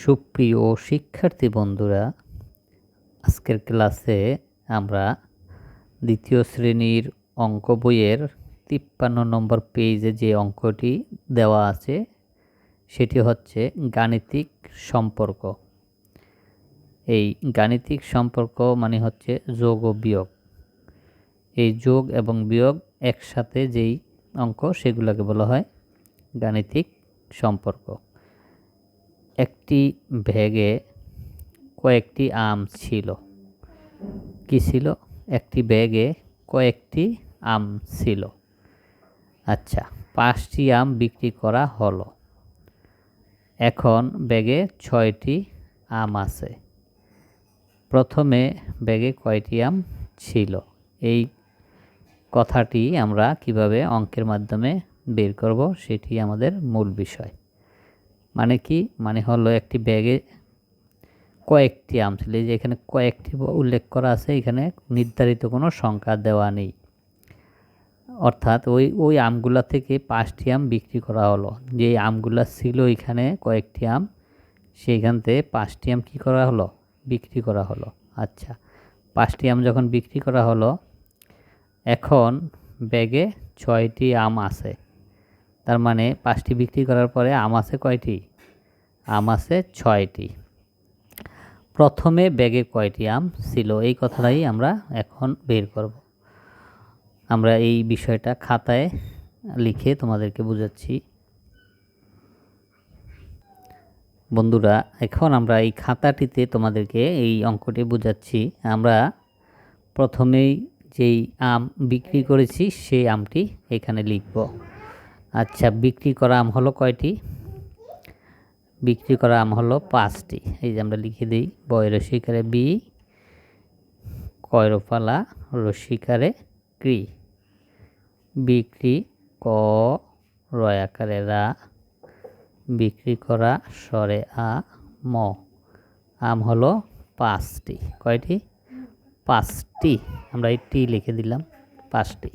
সুপ্রিয় শিক্ষার্থী বন্ধুরা, আজকের ক্লাসে আমরা দ্বিতীয় শ্রেণির অঙ্ক বইয়ের তিপ্পান্ন নম্বর পেজে যে অঙ্কটি দেওয়া আছে, সেটি হচ্ছে গাণিতিক সম্পর্ক। এই গাণিতিক সম্পর্ক মানে হচ্ছে যোগ ও বিয়োগ। এই যোগ এবং বিয়োগ একসাথে যেই অঙ্ক, সেগুলোকে বলা হয় গাণিতিক সম্পর্ক। একটি ব্যাগে কয়েকটি আম ছিল। কি ছিল? একটি ব্যাগে কয়েকটি আম ছিল। আচ্ছা পাঁচটি আম বিক্রি করা হলো। এখন ব্যাগে ছয়টি আম আছে। প্রথমে ব্যাগে কয়টি আম ছিল? এই কথাটি আমরা কীভাবে অঙ্কের মাধ্যমে বের করব সেটি আমাদের মূল বিষয়। মানে কি? মানে হলো একটি ব্যাগে কয়েকটি আম ছিল। যে এখানে কয়েকটি উল্লেখ করা আছে, এখানে নির্ধারিত কোনো সংখ্যা দেওয়া নেই। অর্থাৎ ওই ওই আমগুলা থেকে পাঁচটি আম বিক্রি করা হলো। যে আমগুলা ছিল এখানে কয়েকটি আম, সেইখান থেকে পাঁচটি আম কী করা হলো? বিক্রি করা হলো। আচ্ছা পাঁচটি আম যখন বিক্রি করা হলো, এখন ব্যাগে ছয়টি আম আছে। তার মানে পাঁচটি বিক্রি করার পরে আম আছে কয়টি? আম আছে ছয়টি। প্রথমে ব্যাগে কয়টি আম ছিল? এই কথাটাই আমরা এখন বের করব। আমরা এই বিষয়টা খাতায় লিখে তোমাদেরকে বুঝাচ্ছি। বন্ধুরা, এখন আমরা এই খাতাটিতে তোমাদেরকে এই অঙ্কটি বুঝাচ্ছি। আমরা প্রথমেই যেই আম বিক্রি করেছি, সেই আমটি এখানে লিখব। আচ্ছা বিক্রি করা আম হলো কয়টি? বিক্রি করা আম হলো পাঁচটি। এই যে আমরা লিখে দিই, বয় রসিকারে বি কয়রপালা রসিকারে ক্রি বিক্রি ক রয়াকারে রা। বিক্রি করা স্বরে আ, ম। আম হলো পাঁচটি। কয়টি? পাঁচটি। আমরা এই টি লিখে দিলাম, পাঁচটি।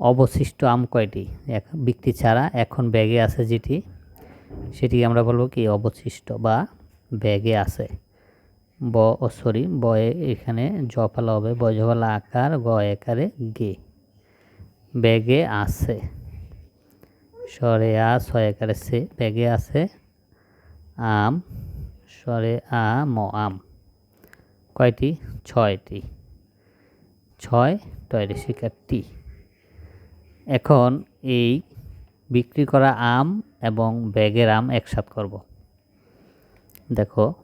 অবশিষ্ট আম কয়টি? এক, বিক্রি ছাড়া এখন ব্যাগে আছে যেটি সেটি আমরা বলব কি অবশিষ্ট বা ব্যাগে আছে। ব, ও, সরি, বয়ে এখানে জফালা হবে। বজফালা আকার, গ একারে গে। ব্যাগে আছে। সরে আ ছয় একারে সে। ব্যাগে আছে আম সরে আ, ম, আম। কয়টি? ছয়টি। ছয় টয়রে শিকারটি। এখন এই বিক্রি করা আম এবং ব্যাগের আম একসাথ করব। দেখো,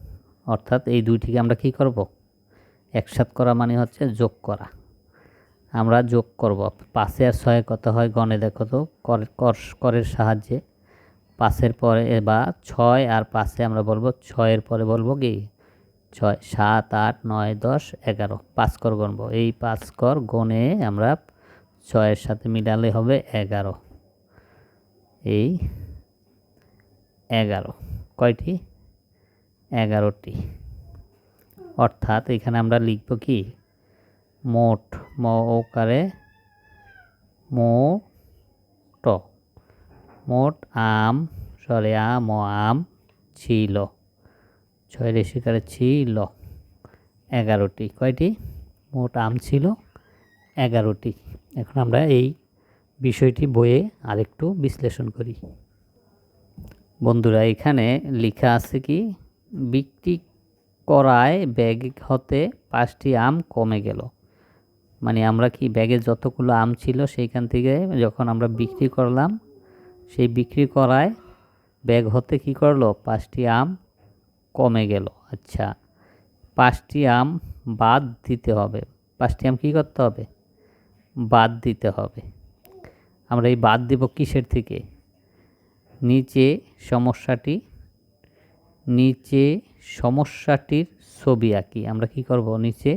অর্থাৎ এই দুইটিকে আমরা কি করব? একসাথ করা মানে হচ্ছে যোগ করা। আমরা যোগ করব। পাশে আর ছয় কত হয়? গণে দেখো তো, কর করের সাহায্যে। পাশের পরে বা ছয় আর পাশে আমরা বলব, ছয়ের পরে বলব কি? ছয়, সাত, আট, নয়, দশ, এগারো। পাঁচ কর গণব। এই পাঁচ কর গণে আমরা ছয়ের সাথে মিলালে হবে এগারো। এই এগারো। কয়টি? এগারোটি। অর্থাৎ এখানে আমরা লিখব কি? মোট ম ওকারে মোট মোট আম, সরে, আম আম ছিল। ছয় রেশিকারে ছিল। এগারোটি। কয়টি? মোট আম ছিল এগারোটি। এখন আমরা এই বিষয়টি বইয়ে আরেকটু বিশ্লেষণ করি। বন্ধুরা, এখানে লেখা আছে কি, বিক্রি করায় ব্যাগ হতে পাঁচটি আম কমে গেল। মানে আমরা কি ব্যাগে যতগুলো আম ছিল সেইখান থেকে যখন আমরা বিক্রি করলাম, সেই বিক্রি করায় ব্যাগ হতে কি করল, পাঁচটি আম কমে গেল। আচ্ছা পাঁচটি আম বাদ দিতে হবে। পাঁচটি আম কী করতে হবে? বাদ দিতে হবে। আমরা এই বাদ দেব কিসের থেকে? নিচে সমস্যাটি, নিচে সমস্যাটির ছবি আঁকি। আমরা কি করব? নিচে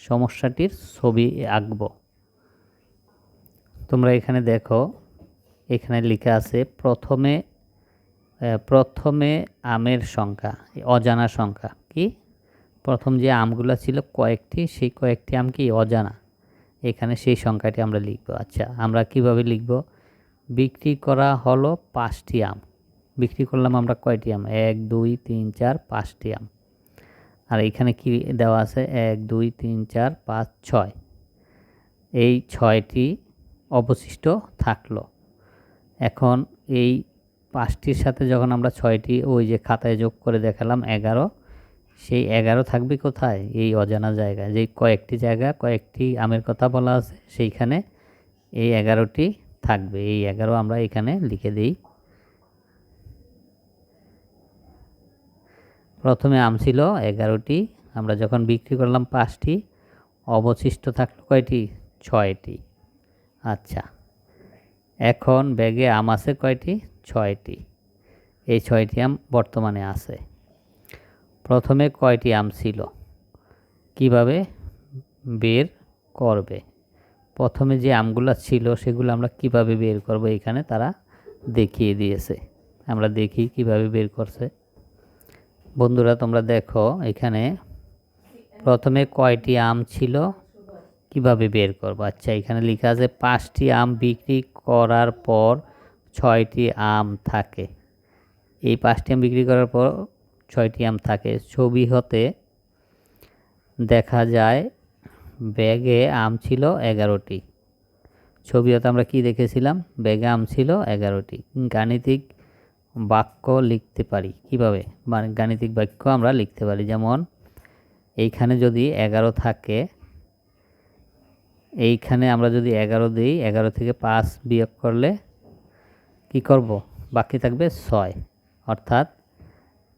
সমস্যাটির ছবি আঁকব। তোমরা এখানে দেখো, এখানে লেখা আছে, প্রথমে প্রথমে আমের সংখ্যা, অজানা সংখ্যা, কি? প্রথম যে আমগুলো ছিল কয়েকটি, সেই কয়েকটি আম কি? অজানা। এখানে সেই সংখ্যাটি আমরা লিখব। আচ্ছা আমরা কীভাবে লিখব? বিক্রি করা হলো পাঁচটি আম। বিক্রি করলাম আমরা কয়টি আম? এক, দুই, তিন, চার, পাঁচটি আম। আর এখানে কি দেওয়া আছে? এক, দুই, তিন, চার, পাঁচ, ছয়। এই ছয়টি অবশিষ্ট থাকল। এখন এই পাঁচটির সাথে যখন আমরা ছয়টি ওই যে খাতায় যোগ করে দেখালাম, এগারো, সেই এগারো থাকবে কোথায়? এই অজানা জায়গায়। যেই কয়েকটি জায়গা, কয়েকটি আমের কথা বলা আছে, সেইখানে এই এগারোটি থাকবে। এই এগারো আমরা এখানে লিখে দিই। প্রথমে আম ছিল এগারোটি। আমরা যখন বিক্রি করলাম পাঁচটি, অবশিষ্ট থাকল কয়টি? ছয়টি। আচ্ছা এখন ব্যাগে আম আছে কয়টি? ছয়টি। এই ছয়টি আম বর্তমানে আছে। প্রথমে কয়টি আম ছিল? কীভাবে? বের করবে। প্রথমে যে আমগুলো ছিল সেগুলো আমরা কীভাবে বের করব? এখানে তারা দেখিয়ে দিয়েছে। আমরা দেখি কীভাবে বের করছে। বন্ধুরা, তোমরা দেখো এখানে প্রথমে কয়টি আম ছিল? কীভাবে বের করব? আচ্ছা এখানে লেখা আছে, পাঁচটি আম বিক্রি করার পর ছয়টি আম থাকে। এই পাঁচটি আম বিক্রি করার পর ছয়টি আম থাকে। ছবি হতে দেখা যায়, ব্যাগে আম ছিল এগারোটি। ছবি হতে আমরা কি দেখেছিলাম? ব্যাগে আম ছিল এগারোটি। গাণিতিক বাক্য লিখতে পারি। কীভাবে? মানে গাণিতিক বাক্য আমরা লিখতে পারি। যেমন, এইখানে যদি এগারো থাকে, এইখানে আমরা যদি এগারো দিই, এগারো থেকে পাঁচ বিয়োগ করলে কি করব? বাকি থাকবে ছয়। অর্থাৎ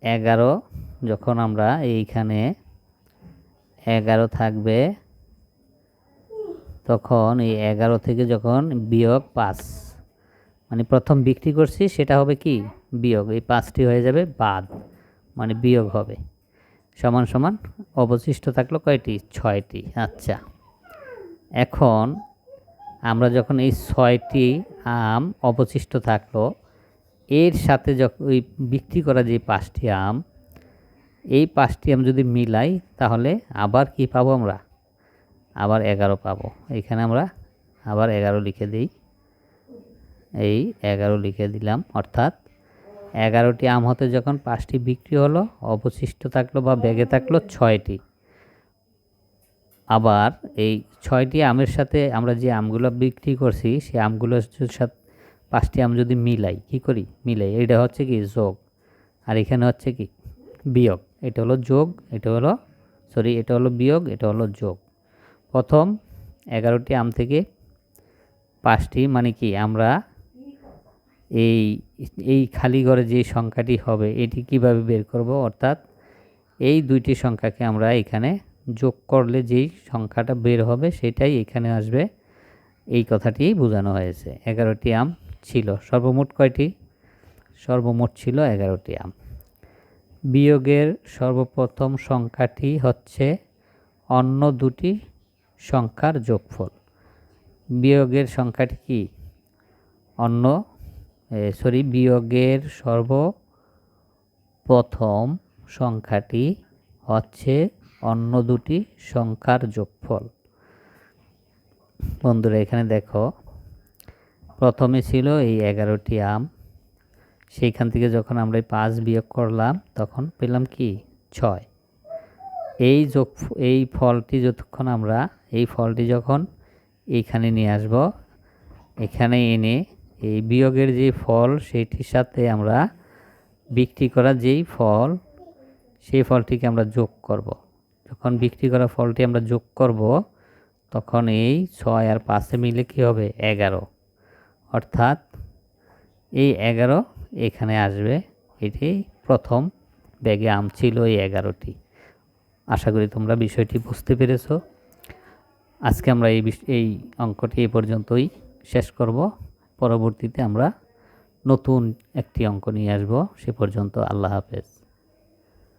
এগারো, যখন আমরা এইখানে এগারো থাকবে, তখন এই এগারো থেকে যখন বিয়োগ পাঁচ মানে প্রথম বিক্রি করছি, সেটা হবে কি? বিয়োগ, এই পাঁচটি হয়ে যাবে বাদ মানে বিয়োগ হবে। সমান সমান অবশিষ্ট থাকল কয়টি? ছয়টি। আচ্ছা এখন আমরা যখন এই ছয়টি আম অবশিষ্ট থাকল, এর সাথে যখন ওই বিক্রি করা যে পাঁচটি আম, এই পাঁচটি আম যদি মিলাই, তাহলে আবার কি পাবো আমরা? আবার এগারো পাবো। এখানে আমরা আবার এগারো লিখে দিই। এই এগারো লিখে দিলাম, অর্থাৎ এগারোটি আম হতে যখন পাঁচটি বিক্রি হলো, অবশিষ্ট থাকল বা ব্যাগে থাকল ছয়টি। আবার এই ছয়টি আমের সাথে আমরা যে আমগুলো বিক্রি করছি সেই আমগুলোর সাথে পাঁচটি আম যদি মিলাই, কি করি? মিলাই এটা হচ্ছে কি? যোগ। আর এখানে হচ্ছে কি? বিয়োগ। এটা হলো যোগ, এটা হলো, সরি, এটা হলো বিয়োগ, এটা হলো যোগ। প্রথম এগারোটি আম থেকে পাঁচটি মানে কি? আমরা এই এই খালি ঘরে যে সংখ্যাটি হবে, এটি কীভাবে বের করব? অর্থাৎ এই দুইটি সংখ্যাকে আমরা এখানে যোগ করলে যেই সংখ্যাটা বের হবে, সেটাই এখানে আসবে। এই কথাটি বোঝানো হয়েছে। এগারোটি আম ছিল। সর্বমোট কয়টি? সর্বমোট ছিল এগারোটি আম। বিয়োগের সর্বপ্রথম সংখ্যাটি হচ্ছে অন্য দুটি সংখ্যার যোগফল। বিয়োগের সংখ্যাটি কি? অন্য সরি বিয়োগের সর্বপ্রথম সংখ্যাটি হচ্ছে অন্য দুটি সংখ্যার যোগফল। বন্ধুরা, এখানে দেখো, প্রথমে ছিল এই এগারোটি আম। সেইখান থেকে যখন আমরা এই পাঁচ বিয়োগ করলাম, তখন পেলাম কি? ছয়। এই যোগ, এই ফলটি যতক্ষণ আমরা, এই ফলটি যখন এইখানে নিয়ে আসব, এখানে এনে এই বিয়োগের যে ফল, সেইটির সাথে আমরা বিক্রি করা যেই ফল, সেই ফলটিকে আমরা যোগ করব। যখন বিক্রি করা ফলটি আমরা যোগ করব, তখন এই ছয় আর পাঁচে মিলে কী হবে? এগারো। অর্থাৎ এই এগারো এখানে আসবে। এটি প্রথম ব্যাগে আম ছিল এই এগারোটি। আশা করি তোমরা বিষয়টি বুঝতে পেরেছ। আজকে আমরা এই এই অঙ্কটি এই পর্যন্তই শেষ করব। পরবর্তীতে আমরা নতুন একটি অঙ্ক নিয়ে আসব। সে পর্যন্ত আল্লাহ হাফেজ।